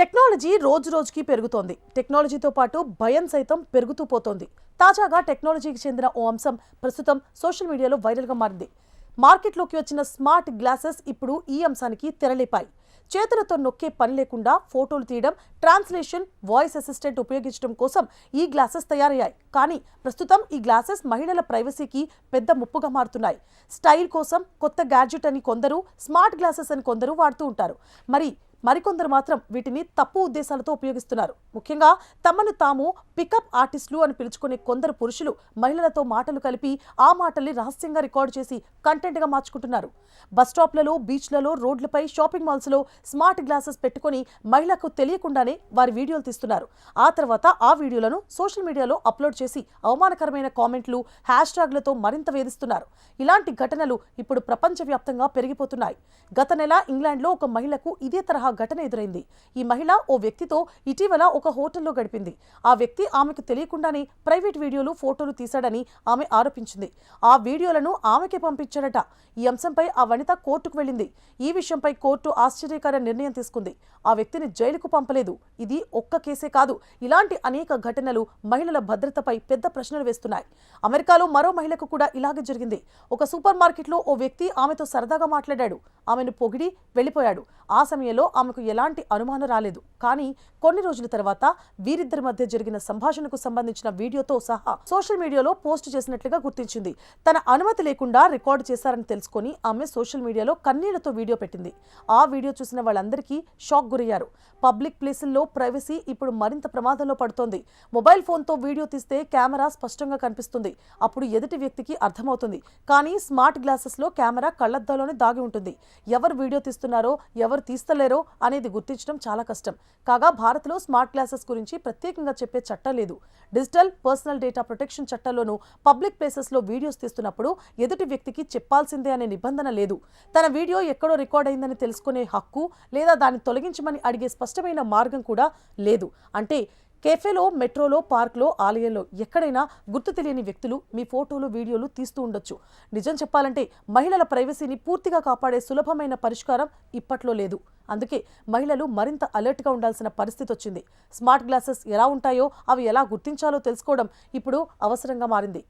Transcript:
Technology రోజు రోజుకి పెరుగుతోంది. టెక్నాలజీతో పాటు భయం సైతం పెరుగుతూ పోతోంది. తాజాగా టెక్నాలజీకి చెందిన ఓ అంశం ప్రస్తుతం సోషల్ మీడియాలో వైరల్గా మారింది. మార్కెట్లోకి వచ్చిన స్మార్ట్ గ్లాసెస్ ఇప్పుడు ఈ అంశానికి తెరలేపాయి. చేతులతో నొక్కే పని లేకుండా ఫోటోలు తీయడం ట్రాన్స్లేషన్ వాయిస్ అసిస్టెంట్ ఉపయోగించడం కోసం ఈ గ్లాసెస్ తయారయ్యాయి. కానీ ప్రస్తుతం ఈ గ్లాసెస్ మహిళల ప్రైవసీకి పెద్ద ముప్పుగా మారుతున్నాయి. స్టైల్ కోసం కొత్త గ్యాడ్జెట్ అని కొందరు స్మార్ట్ గ్లాసెస్ అని కొందరు వాడుతూ ఉంటారు. మరి మరికొందరు మాత్రం వీటిని తప్పు ఉద్దేశాలతో ఉపయోగిస్తున్నారు. ముఖ్యంగా తమను తాము పికప్ ఆర్టిస్టులు అని పిలుచుకునే కొందరు పురుషులు మహిళలతో మాటలు కలిపి ఆ మాటల్ని రహస్యంగా రికార్డు చేసి కంటెంట్గా మార్చుకుంటున్నారు. బస్ స్టాప్లలో బీచ్లలో రోడ్లపై షాపింగ్ మాల్స్లో స్మార్ట్ గ్లాసెస్ పెట్టుకొని మహిళకు తెలియకుండానే వారి వీడియోలు తీస్తున్నారు. ఆ తర్వాత ఆ వీడియోలను సోషల్ మీడియాలో అప్లోడ్ చేసి అవమానకరమైన కామెంట్లు హ్యాష్ ట్యాగ్లతో మరింత వేధిస్తున్నారు. ఇలాంటి ఘటనలు ఇప్పుడు ప్రపంచవ్యాప్తంగా పెరిగిపోతున్నాయి. గత నెల ఇంగ్లాండ్లో ఒక మహిళకు ఇదే తరహా ఘటన ఎదురైంది. ఈ మహిళ ఓ వ్యక్తితో ఇటీవల ఒక హోటల్లో గడిపింది. ఆ వ్యక్తి ఆమెకు తెలియకుండానే ప్రైవేట్ వీడియోలు ఫోటోలు తీశాడని ఆమె ఆరోపించింది. ఆ వీడియోలను ఆమెకే పంపించాడట. ఈ అంశంపై ఆ వనిత కోర్టుకు వెళ్ళింది. ఈ విషయంపై కోర్టు ఆశ్చర్యకర నిర్ణయం తీసుకుంది. ఆ వ్యక్తిని జైలుకు పంపలేదు. ఇది ఒక్క కేసే కాదు. ఇలాంటి అనేక ఘటనలు మహిళల భద్రతపై పెద్ద ప్రశ్నలు వేస్తున్నాయి. అమెరికాలో మరో మహిళకు కూడా ఇలాగే జరిగింది. ఒక సూపర్ మార్కెట్లో ఓ వ్యక్తి ఆమెతో సరదాగా మాట్లాడాడు. ఆమెను పొగిడి వెళ్ళిపోయాడు. ఆ సమయంలో ఆమెకు ఎలాంటి అనుమానం రాలేదు. కానీ కొన్ని రోజుల తర్వాత వీరిద్దరి మధ్య జరిగిన సంభాషణకు సంబంధించిన వీడియోతో సహా సోషల్ మీడియాలో పోస్ట్ చేసినట్లుగా గుర్తించింది. తన అనుమతి లేకుండా రికార్డు చేశారని తెలుసుకొని ఆమె సోషల్ మీడియాలో కన్నీళ్ళతో వీడియో పెట్టింది. ఆ వీడియో చూసిన వాళ్ళందరికీ షాక్ గురయ్యారు. పబ్లిక్ ప్లేసుల్లో ప్రైవసీ ఇప్పుడు మరింత ప్రమాదంలో పడుతోంది. మొబైల్ ఫోన్తో వీడియో తీస్తే కెమెరా స్పష్టంగా కనిపిస్తుంది. అప్పుడు ఎదుటి వ్యక్తికి అర్థమవుతుంది. కానీ స్మార్ట్ గ్లాసెస్లో కెమెరా కళ్ళద్దాలోనే దాగి ఉంటుంది. ఎవరు వీడియో తీస్తున్నారో ఎవరు తీస్తలేరో అనేది గుర్తించడం చాలా కష్టం. కాగా భారత్లో స్మార్ట్ క్లాసెస్ గురించి ప్రత్యేకంగా చెప్పే చట్టం లేదు. డిజిటల్ పర్సనల్ డేటా ప్రొటెక్షన్ చట్టంలోనూ పబ్లిక్ ప్లేసెస్లో వీడియోస్ తీస్తున్నప్పుడు ఎదుటి వ్యక్తికి చెప్పాల్సిందే అనే నిబంధన లేదు. తన వీడియో ఎక్కడో రికార్డ్ అయిందని తెలుసుకునే హక్కు లేదా దాన్ని తొలగించమని అడిగే స్పష్టమైన మార్గం కూడా లేదు. అంటే కేఫేలో మెట్రోలో పార్క్లో ఆలయంలో ఎక్కడైనా గుర్తు తెలియని వ్యక్తులు మీ ఫోటోలు వీడియోలు తీస్తూ ఉండొచ్చు. నిజం చెప్పాలంటే మహిళల ప్రైవసీని పూర్తిగా కాపాడే సులభమైన పరిష్కారం ఇప్పట్లో లేదు. అందుకే మహిళలు మరింత అలర్ట్గా ఉండాల్సిన పరిస్థితి వచ్చింది. స్మార్ట్ గ్లాసెస్ ఎలా ఉంటాయో అవి ఎలా గుర్తించాలో తెలుసుకోవడం ఇప్పుడు అవసరంగా మారింది.